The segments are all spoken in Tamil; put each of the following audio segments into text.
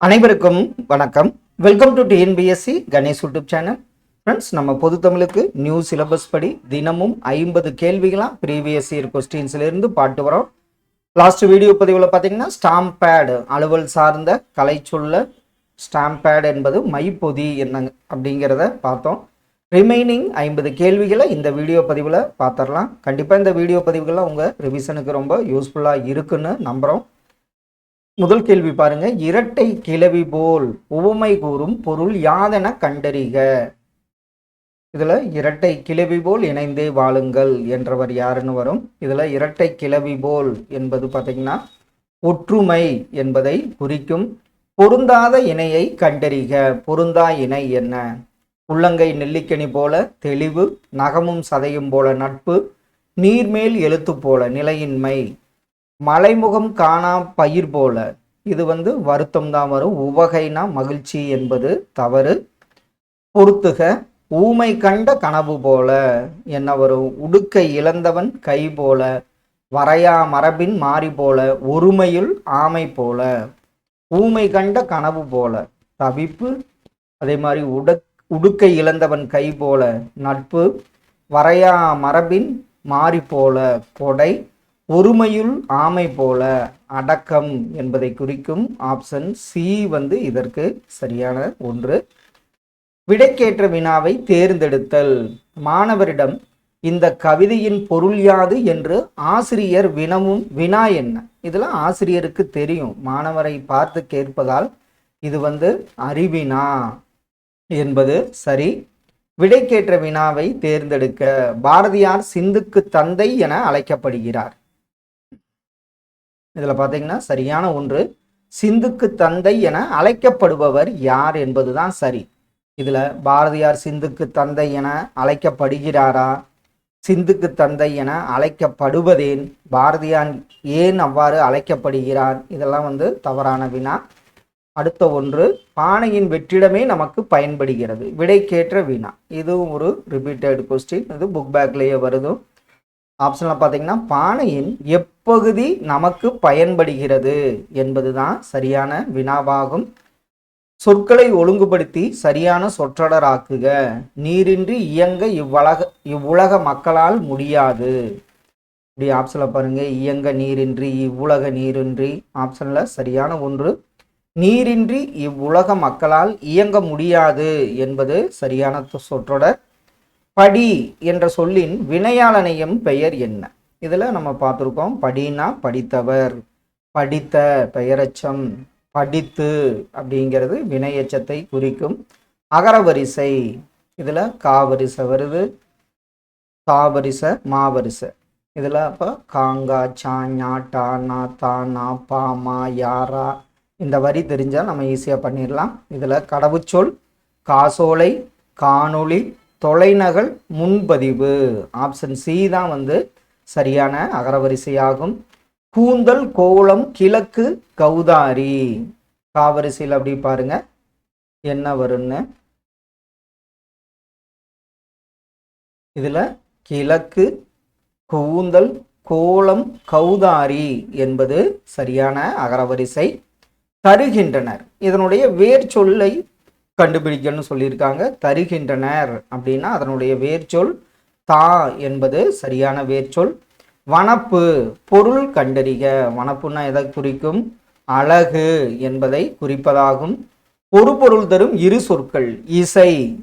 அனைவருக்கும் வணக்கம். Welcome to TNPSC Ganesh YouTube channel friends நம்ம பொது தமிழுக்கு நியூ சிலபஸ் படி தினமும் ஐம்பது கேள்விகளாக ப்ரீவியஸ் இயர் கொஸ்டின்ஸ்லேருந்து பாட்டு வரோம். லாஸ்ட் வீடியோ பதிவில் பார்த்தீங்கன்னா ஸ்டாம்ப் பேடு அலுவல் சார்ந்த கலை சொல்ல ஸ்டாம்ப் பேடு என்பது மைப்பொதி என்ன அப்படிங்கிறத பார்த்தோம். ரிமைனிங் ஐம்பது கேள்விகளை இந்த வீடியோ பதிவில் பார்த்துடலாம் கண்டிப்பாக இந்த வீடியோ பதிவுகளை உங்கள் ரிவிஷனுக்கு ரொம்ப யூஸ்ஃபுல்லாக இருக்குன்னு நம்புகிறோம் முதல் கேள்வி பாருங்க. இரட்டை கிளவி போல் உவமை கூறும் பொருள் யாதென கண்டறிக. இதுல இரட்டை கிளவி போல் இணைந்தே வாழுங்கள் என்றவர் யாருன்னு வரும். இதுல இரட்டை கிளவி போல் என்பது பார்த்தீங்கன்னா ஒற்றுமை என்பதை குறிக்கும் பொருந்தாத இணையை கண்டறிக. பொருந்தா இணை என்ன? உள்ளங்கை நெல்லிக்கனி போல தெளிவு நகமும் சதையும் போல நட்பு நீர்மேல் எழுத்து போல நிலையின்மை. மலைமுகம் காணா பயிர் போல. இது வந்து வருத்தம் தான் வரும். உவகைனா மகிழ்ச்சி என்பது தவறு. பொறுத்துக ஊமை கண்ட கனவு போல. என்ன வரும்? உடுக்கை இழந்தவன் கை போல. வரையா மரபின் மாறி போல. ஒருமையுள் ஆமை போல. ஊமை கண்ட கனவு போல. தவிப்பு அதே மாதிரி உட உடுக்கை இழந்தவன் கை போல. நட்பு வரையா மரபின் மாறி போல. கொடை ஒருமையுள் ஆமை போல அடக்கம் என்பதை குறிக்கும் ஆப்ஷன் சி வந்து இதற்கு சரியான ஒன்று. விடைக்கேற்ற வினாவை தேர்ந்தெடுத்தல். மாணவரிடம் இந்த கவிதையின் பொருள் யாது என்று ஆசிரியர் வினவும் வினா என்ன? இதெல்லாம் ஆசிரியருக்கு தெரியும். மாணவரை பார்த்து கேட்பதால் இது வந்து அறிவினா என்பது சரி. விடைக்கேற்ற வினாவை தேர்ந்தெடுக்க பாரதியார் சிந்துக்கு தந்தை என அழைக்கப்படுகிறார். இதில் பார்த்தீங்கன்னா சரியான ஒன்று சிந்துக்கு தந்தை என அழைக்கப்படுபவர் யார் என்பதுதான் சரி. இதில் பாரதியார் சிந்துக்கு தந்தை என அழைக்கப்படுகிறாரா? சிந்துக்கு தந்தை என அழைக்கப்படுவதேன் பாரதியார் ஏன் அவ்வாறு அழைக்கப்படுகிறார்? இதெல்லாம் வந்து தவறான வினா. அடுத்த ஒன்று பானையின் வெற்றிடமே நமக்கு பயன்படுகிறது. விடைக்கேற்ற வினா. இதுவும் ஒரு ரிப்பீட்டட் கொஸ்டின் இது புக் பேக்லேயே வருது ஆப்ஷனில் பார்த்தீங்கன்னா பானையின் எப்பகுதி நமக்கு பயன்படுகிறது என்பது தான் சரியான வினாவாகும். சொற்களை ஒழுங்குபடுத்தி சரியான சொற்றொடராக்குக. நீரின்றி இயங்க இவ்வுலக இவ்வுலக மக்களால் முடியாது. இப்படி ஆப்ஷனில் பாருங்கள் இயங்க நீரின்றி இவ்வுலக நீரின்றி. ஆப்ஷனில் சரியான ஒன்று. நீரின்றி இவ்வுலக மக்களால் இயங்க முடியாது என்பது சரியான சொற்றொடர். படி என்ற சொல்லின் வினையாளனையும் பெயர் என்ன? இதில் நம்ம பார்த்துருக்கோம் படினா படித்தவர் படித்த பெயரச்சம் படித்து அப்படிங்கிறது வினையச்சத்தை குறிக்கும் அகரவரிசை. இதில் காவரிசை வருது காவரிசை மாவரிசை. இதில் அப்போ காங்கா சா ஞா டா நா தா நா பா மா யாரா இந்த வரி தெரிஞ்சால் நம்ம ஈஸியாக பண்ணிடலாம். இதில் கடவுச்சொல் காசோலை காணொளி தொலைநகல் முன்பதிவு. ஆப்ஷன் சி தான் வந்து சரியான அகரவரிசையாகும். கூந்தல் கோலம் கிழக்கு கௌதாரி. காவரிசையில் அப்படி பாருங்க. என்ன வரும்னு? இதில் கிழக்கு கூந்தல் கோலம் கௌதாரி என்பது சரியான அகரவரிசை தருகின்றனர். இதனுடைய வேர் சொல்லை கண்டுபிடிக்கணும்னு சொல்லியிருக்காங்க. தருகின்றனர் அப்படின்னா அதனுடைய வேர்ச்சொல் தா என்பது சரியான வேர்ச்சொல். வனப்பு பொருள் கண்டறிக. வனப்புன்னா எதை குறிக்கும்? அழகு என்பதை குறிப்பதாகும். ஒரு பொருள் தரும் இரு சொற்கள். இசை.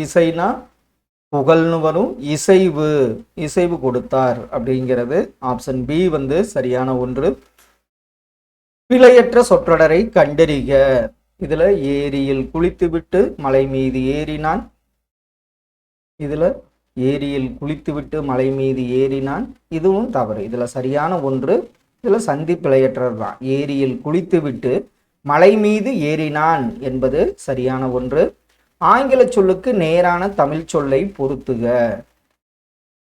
இசைனா புகழ்னு வரும். இசைவு. இசைவு கொடுத்தார் அப்படிங்கிறது. ஆப்ஷன் பி வந்து சரியான ஒன்று. பிழையற்ற சொற்றொடரை கண்டறிக. இதில் ஏரியில் குளித்துவிட்டு மலை மீது ஏறினான். இதில் ஏரியில் குளித்துவிட்டு மலை மீது ஏறினான். இதுவும் தவறு. இதில் சரியான ஒன்று. இதில் சந்தி பிழையற்றது தான். ஏரியில் குளித்துவிட்டு மலை மீது ஏறினான் என்பது சரியான ஒன்று. ஆங்கில சொல்லுக்கு நேரான தமிழ் சொல்லை பொருத்துக.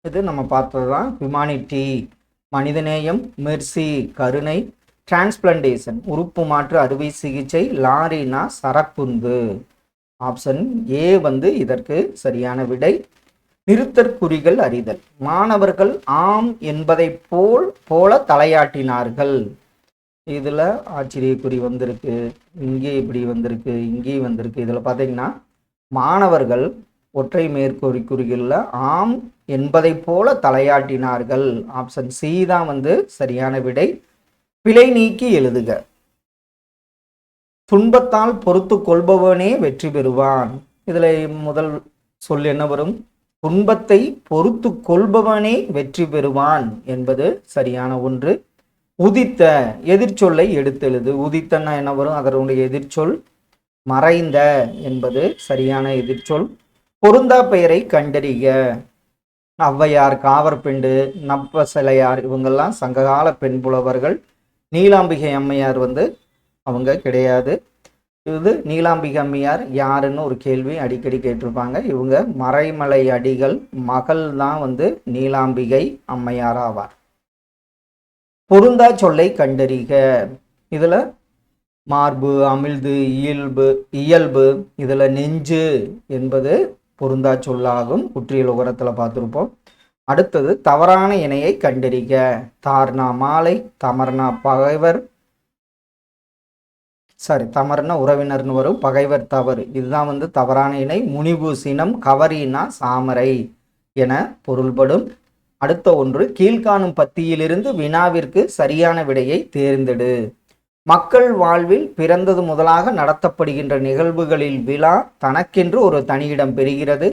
இது நம்ம பார்த்தது தான் ஹியூமானிட்டி மனிதநேயம். மெர்சி. கருணை. டிரான்ஸ்பிளண்டேஷன் உறுப்பு மாற்று அறுவை சிகிச்சை லாரினா சரக்குந்து. ஆப்ஷன் ஏ வந்து இதற்கு சரியான விடை. நிறுத்தற்குறிகள் அறிதல். மாணவர்கள் ஆம் என்பதை போல் போல தலையாட்டினார்கள். இதில் ஆச்சரியக்குறி வந்திருக்கு. இங்கே இப்படி வந்திருக்கு இங்கேயும் வந்திருக்கு. இதில் பார்த்தீங்கன்னா மாணவர்கள் ஒற்றை மேற்கூறி குறிகளில் ஆம் என்பதைப் போல தலையாட்டினார்கள். ஆப்ஷன் சி தான் வந்து சரியான விடை. பிழை நீக்கி எழுதுக. துன்பத்தால் பொறுத்து கொள்பவனே வெற்றி பெறுவான். இதில் முதல் சொல் என்ன வரும்? துன்பத்தை பொறுத்து கொள்பவனே வெற்றி பெறுவான் என்பது சரியான ஒன்று. உதித்த எதிர்ச்சொல்லை எடுத்தெழுது. உதித்தன்னா என்ன வரும்? அதனுடைய எதிர்ச்சொல் மறைந்த என்பது சரியான எதிர்ச்சொல். பொருந்தா பெயரை கண்டறிக. ஔவையார் காவற்பெண்டு நப்பசலையார் இவங்கெல்லாம் சங்ககால பெண் புலவர்கள். நீலாம்பிகை அம்மையார் வந்து அவங்க கிடையாது. இது நீலாம்பிகை அம்மையார் யாருன்னு ஒரு கேள்வி அடிக்கடி கேட்டிருப்பாங்க. இவங்க மறைமலை அடிகள் மகள் தான் வந்து நீலாம்பிகை அம்மையார் ஆவார். பொருந்தா சொல்லை கண்டறிக. இதில் மார்பு அமிழ்து இயல்பு இயல்பு இதில் நெஞ்சு என்பது பொருந்தா சொல்லாகும். குற்றியல் உகரத்தில் பார்த்துருப்போம். அடுத்தது தவறான இணையை கண்டறிக. தார்னா மாலை தமர்னா பகைவர். சாரி தமர்னா உறவினர்னு வரும். பகைவர் தவறு. இதுதான் வந்து தவறான இணை. முனிபு சினம் கவரினா சாமரை என பொருள்படும். அடுத்த ஒன்று கீழ்காணும் பத்தியிலிருந்து வினாவிற்கு சரியான விடையை தேர்ந்தெடு. மக்கள் வாழ்வில் பிறந்தது முதலாக நடத்தப்படுகின்ற நிகழ்வுகளில் விழா தனக்கென்று ஒரு தனியிடம் பெறுகிறது.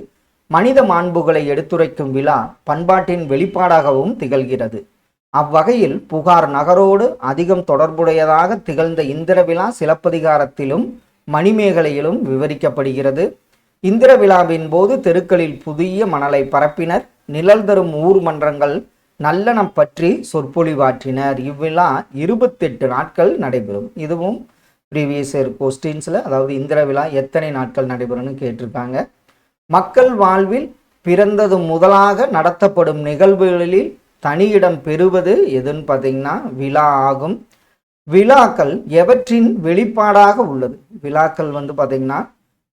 மனித மாண்புகளை எடுத்துரைக்கும் விழா பண்பாட்டின் வெளிப்பாடாகவும் திகழ்கிறது. அவ்வகையில் புகார் நகரோடு அதிகம் தொடர்புடையதாக திகழ்ந்த இந்திர விழா சிலப்பதிகாரத்திலும் மணிமேகலையிலும் விவரிக்கப்படுகிறது. இந்திர விழாவின் போது தெருக்களில் புதிய மணலை பரப்பினர். நிழல் தரும் ஊர் மன்றங்கள் நல்லனம் பற்றி சொற்பொழிவாற்றினர் இவ்விழா இருபத்தெட்டு நாட்கள் நடைபெறும். இதுவும் ப்ரீவியஸ் இயர் கொஸ்டின்ஸில் அதாவது இந்திர விழா எத்தனை நாட்கள் நடைபெறும்னு கேட்டிருக்காங்க. மக்கள் வாழ்வில் பிறந்தது முதலாக நடத்தப்படும் நிகழ்வுகளில் தனியிடம் பெறுவது எதுன்னு பார்த்தீங்கன்னா விழா ஆகும். விழாக்கள் எவற்றின் வெளிப்பாடாக உள்ளது? விழாக்கள் வந்து பார்த்தீங்கன்னா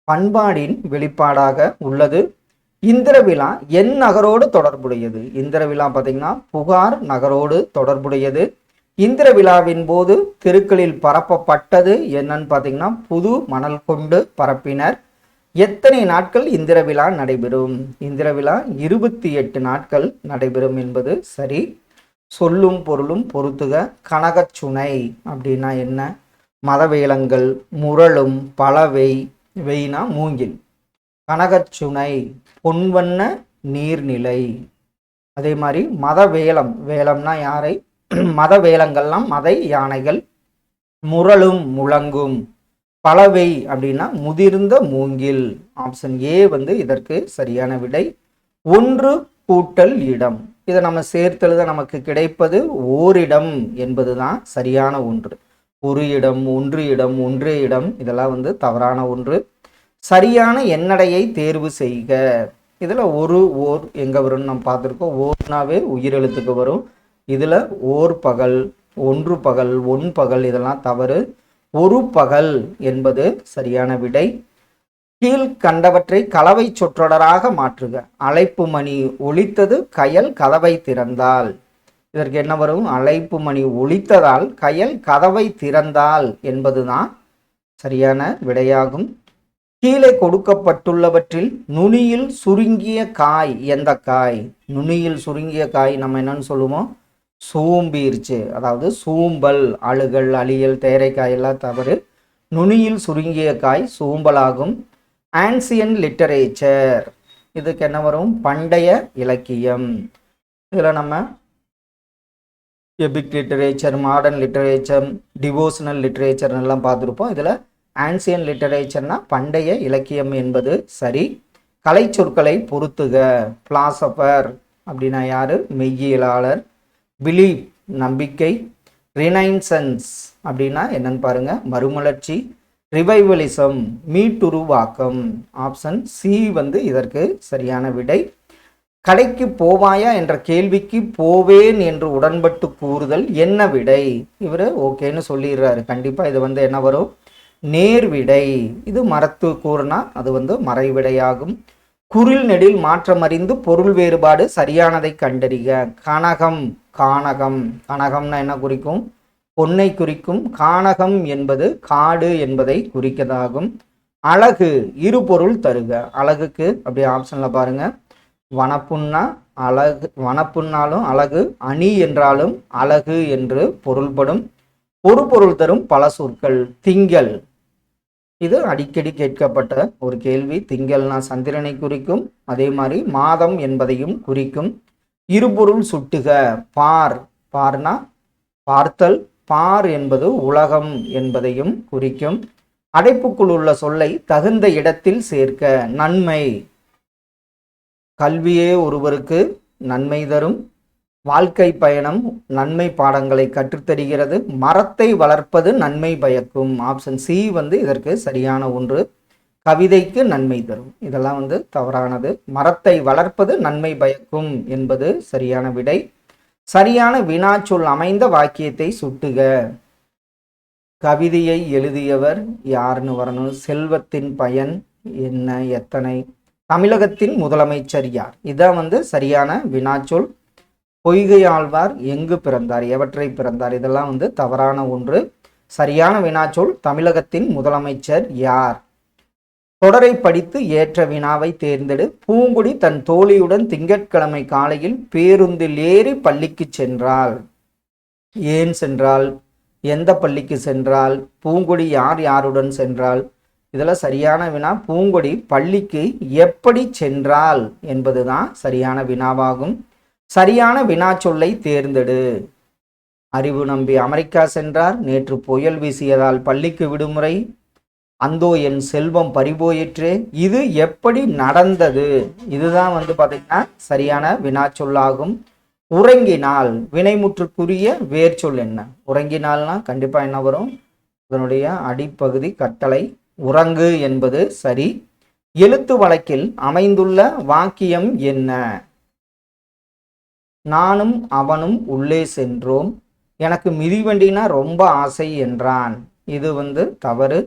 பண்பாடின் வெளிப்பாடாக உள்ளது. இந்திர விழா என் நகரோடு தொடர்புடையது. இந்திர விழா பார்த்தீங்கன்னா புகார் நகரோடு தொடர்புடையது. இந்திர விழாவின் போது தெருக்களில் பரப்பப்பட்டது என்னன்னு பார்த்தீங்கன்னா புது மணல் கொண்டு பரப்பினர். எத்தனை நாட்கள் இந்திர விழா நடைபெறும்? இந்திர விழா இருபத்தி எட்டு நாட்கள் நடைபெறும் என்பது சரி. சொல்லும் பொருளும் பொருத்துக. கனகச்சுனை அப்படின்னா என்ன? மதவேலங்கள் முரளும் பலவை வெயினா மூங்கில். கனகச்சுனை பொன்வண்ண நீர்நிலை. அதே மாதிரி மத வேலம் வேலம்னா யாரை? மத வேலங்கள்லாம் மத யானைகள். முரளும் முழங்கும். பலவை அப்படின்னா முதிர்ந்த மூங்கில். ஆப்ஷன் ஏ வந்து இதற்கு சரியான விடை. ஒன்று கூட்டல் இடம். இதை நம்ம சேர்த்தெழுத நமக்கு கிடைப்பது ஓரிடம் என்பது தான் சரியான ஒன்று. ஒரு இடம் ஒன்று இடம் ஒன்றே இடம் இதெல்லாம் வந்து தவறான ஒன்று. சரியான எண்ணடையை தேர்வு செய்க. இதில் ஒரு ஓர் எங்கே வரும்னு நம்ம பார்த்துருக்கோம். ஓர்னாவே உயிரெழுத்துக்கு வரும். இதில் ஓர் பகல் ஒன்று பகல் ஒன் பகல் இதெல்லாம் தவறு. ஒரு பகல் என்பது சரியான விடை. கீழ் கண்டவற்றை கலவை சொற்றொடராக மாற்றுக. அழைப்பு மணி ஒழித்தது கயல் கதவை திறந்தால். இதற்கு என்ன வரும்? அழைப்பு மணி ஒழித்ததால் கயல் கதவை திறந்தால் என்பதுதான் சரியான விடையாகும். கீழே கொடுக்கப்பட்டுள்ளவற்றில் நுனியில் சுருங்கிய காய் எந்த காய்? நுனியில் சுருங்கிய காய் நம்ம என்னன்னு சொல்லுவோம்? சோம்பிருச்சு. அதாவது சூம்பல் அழுகல் அழியல் தேரைக்காய் எல்லாம் தவறு. நுனியில் சுருங்கிய காய் சூம்பலாகும். ஆன்சியன் லிட்டரேச்சர் இதுக்கு என்ன வரும்? பண்டைய இலக்கியம். இதில் நம்ம epic literature modern literature devotional literature எல்லாம் பார்த்துருப்போம். இதில் ஆன்சியன் லிட்டரேச்சர்னா பண்டைய இலக்கியம் என்பது சரி. கலை சொற்களை பொருத்துக. பிலாசபர் அப்படின்னா யார்? மெய்யியலாளர். பிலீவ் நம்பிக்கை ரினைன்சன்ஸ் அப்படின்னா என்னன்னு பாருங்க மறுமலர்ச்சி ரிவைவலிசம் மீட்டுருவாக்கம் ஆப்ஷன் சி வந்து இதற்கு சரியான விடை. கடைக்கு போவாயா என்ற கேள்விக்கு போவேன் என்று உடன்பட்டு கூறுதல் என்ன விடை? இவர் ஓகேன்னு சொல்லிடுறாரு. கண்டிப்பாக இது வந்து என்ன வரும்? நேர்விடை. இது மரத்து கூறுனா அது வந்து மறைவிடையாகும். குரில் நெடில் மாற்றமறிந்து பொருள் வேறுபாடு சரியானதை கண்டறிக. கனகம் கானகம். கனகம்னா என்ன குறிக்கும்? பொன்னை குறிக்கும். கானகம் என்பது காடு என்பதை குறிக்கதாகும். அழகு இரு பொருள் தருக. அழகுக்கு அப்படியே ஆப்ஷனில் பாருங்க. வனப்புண்ணா அழகு வனப்புன்னாலும் அழகு அணி என்றாலும் அழகு என்று பொருள்படும். ஒரு பொருள் தரும் பல சொற்கள். திங்கள் இது அடிக்கடி கேட்கப்பட்ட ஒரு கேள்வி. திங்கள்னா சந்திரனை குறிக்கும் அதே மாதிரி மாதம் என்பதையும் குறிக்கும். இருபொருள் சுட்டுக பார். பார்னா பார்த்தல். பார் என்பது உலகம் என்பதையும் குறிக்கும். அடைப்புக்குள் உள்ள சொல்லை தகுந்த இடத்தில் சேர்க்க நன்மை. கல்வியே ஒருவருக்கு நன்மை தரும். வாழ்க்கை பயணம் நன்மை பாடங்களை கற்றுத்தருகிறது. மரத்தை வளர்ப்பது நன்மை பயக்கும். ஆப்ஷன் சி வந்து இதற்கு சரியான ஒன்று. கவிதைக்கு நன்மை தரும். இதெல்லாம் வந்து தவறானது. மரத்தை வளர்ப்பது நன்மை பயக்கும் என்பது சரியான விடை. சரியான வினாச்சொல் அமைந்த வாக்கியத்தை சுட்டுக. கவிதையை எழுதியவர் யாருன்னு வரணும்? செல்வத்தின் பயன் என்ன? எத்தனை? தமிழகத்தின் முதலமைச்சர் யார்? இதான் வந்து சரியான வினாச்சொல். பொய்கை ஆழ்வார் எங்கு பிறந்தார் எவற்றை பிறந்தார்? இதெல்லாம் வந்து தவறான ஒன்று. சரியான வினாச்சொல் தமிழகத்தின் முதலமைச்சர் யார்? தொடரை படித்து ஏற்ற வினாவை தேர்ந்தெடு. பூங்குடி தன் தோழியுடன் திங்கட்கிழமை காலையில் பேருந்தில் ஏறி பள்ளிக்கு சென்றாள். ஏன் சென்றாள்? எந்த பள்ளிக்கு சென்றால் பூங்குடி யார் யாருடன் சென்றால் இதெல்லாம் சரியான வினா. பூங்கொடி பள்ளிக்கு எப்படி சென்றால் என்பதுதான் சரியான வினாவாகும். சரியான வினாச்சொல்லை தேர்ந்தெடு. அறிவு நம்பி அமெரிக்கா சென்றார். நேற்று புயல் வீசியதால் பள்ளிக்கு விடுமுறை. அந்தோ என் செல்வம் பறிபோயிற்றே. இது எப்படி நடந்தது? இதுதான் வந்து பார்த்தீங்கன்னா சரியான வினாச்சொல்லாகும். உறங்கினால் வினைமுற்றுக்குரிய வேர்ச்சொல் என்ன? உறங்கினால்னா கண்டிப்பாக என்ன வரும்? இதனுடைய அடிப்பகுதி கட்டளை உறங்கு என்பது சரி. எழுத்து வழக்கில் அமைந்துள்ள வாக்கியம் என்ன? நானும் அவனும் உள்ளே சென்றோம். எனக்கு மிதிவண்டினா ரொம்ப ஆசை என்றான். இது வந்து தவறு.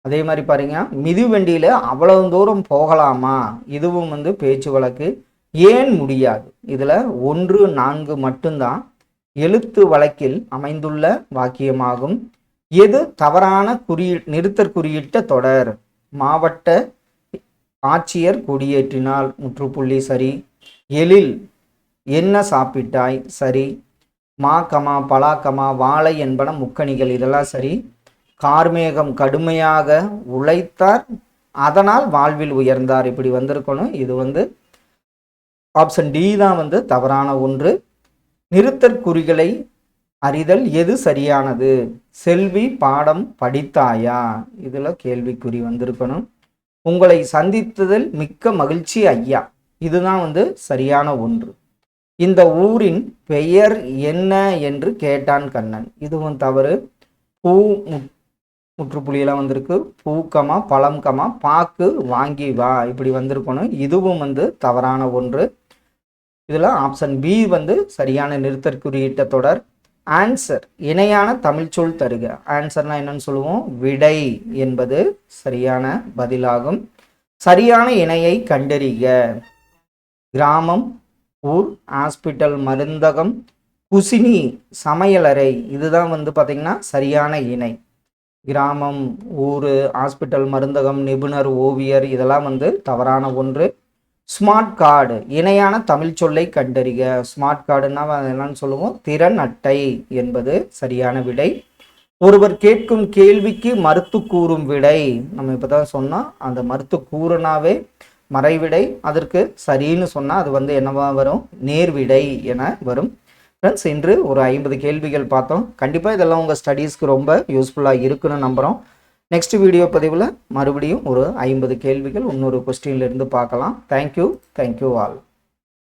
அதே மாதிரி பாருங்க மிதிவண்டியில் அவ்வளவு தூரம் போகலாமா? இதுவும் வந்து பேச்சு வழக்கு. ஏன் முடியாது? இதில் ஒன்று நான்கு மட்டும்தான். எழுத்து வழக்கில் அமைந்துள்ள வாக்கியமாகும். எது தவறான குறியீ நிறுத்தற் குறியிட்ட தொடர்? மாவட்ட ஆட்சியர் கொடியேற்றினால் முற்றுப்புள்ளி சரி. எழில் என்ன சாப்பிட்டாய்? சரி. மா கமா பலாக்கமா வாழை என்பன முக்கணிகள். இதெல்லாம் சரி. கார்மேகம் கடுமையாக உழைத்தார். அதனால் வாழ்வில் உயர்ந்தார். இப்படி வந்திருக்கணும். இது வந்து ஆப்ஷன் டி தான் வந்து தவறான ஒன்று. நிறுத்தற்குறிகளை அறிதல் எது சரியானது? செல்வி பாடம் படித்தாயா? இதில் கேள்விக்குறி வந்திருக்கணும். உங்களை சந்தித்ததில் மிக்க மகிழ்ச்சி ஐயா. இதுதான் வந்து சரியான ஒன்று. இந்த ஊரின் பெயர் என்ன என்று கேட்டான் கண்ணன். இதுவும் தவறு. பூ மு- முற்றுப்புள்ளியெல்லாம் வந்திருக்கு. பூக்கமா பழம்கமா பாக்கு வாங்கி வா இப்படி வந்திருக்கணும். இதுவும் வந்து தவறான ஒன்று. இதில் ஆப்ஷன் பி வந்து சரியான நிறுத்தற்குறியிட்ட தொடர். ஆன்சர் இணையான தமிழ்ச்சொல் தருக. ஆன்சர்னா என்னன்னு சொல்லுவோம். விடை என்பது சரியான பதிலாகும். சரியான இணையை கண்டறிக. கிராமம் ஊர் ஹாஸ்பிட்டல் மருந்தகம் குசினி சமையலறை இதுதான் வந்து பார்த்திங்கன்னா சரியான இணை. கிராமம் ஊர் ஹாஸ்பிட்டல் மருந்தகம் நிபுணர் ஓவியர் இதெல்லாம் வந்து தவறான ஒன்று. ஸ்மார்ட் கார்டு இணையான தமிழ் சொல்லை கண்டறிக. ஸ்மார்ட் கார்டுன்னா என்னன்னு சொல்லுவோம்? திறன் அட்டை என்பது சரியான விடை. ஒருவர் கேட்கும் கேள்விக்கு மறுத்து கூறும் விடை. நம்ம இப்போ தான் சொன்னோம். அந்த மறுத்து கூறுனாவே மறைவிடை அதற்கு சரின்னு சொன்னால் அது வந்து என்னவா வரும்? நேர்விடை என வரும். ஃப்ரெண்ட்ஸ் இன்று ஒரு ஐம்பது கேள்விகள் பார்த்தோம். கண்டிப்பாக இதெல்லாம் உங்கள் ஸ்டடீஸ்க்கு ரொம்ப யூஸ்ஃபுல்லாக இருக்குன்னு நம்புகிறோம் நெக்ஸ்ட் வீடியோ பதிவில் மறுபடியும் ஒரு ஐம்பது கேள்விகள் இன்னொரு கொஸ்டின்லேருந்து பார்க்கலாம். Thank you thank you all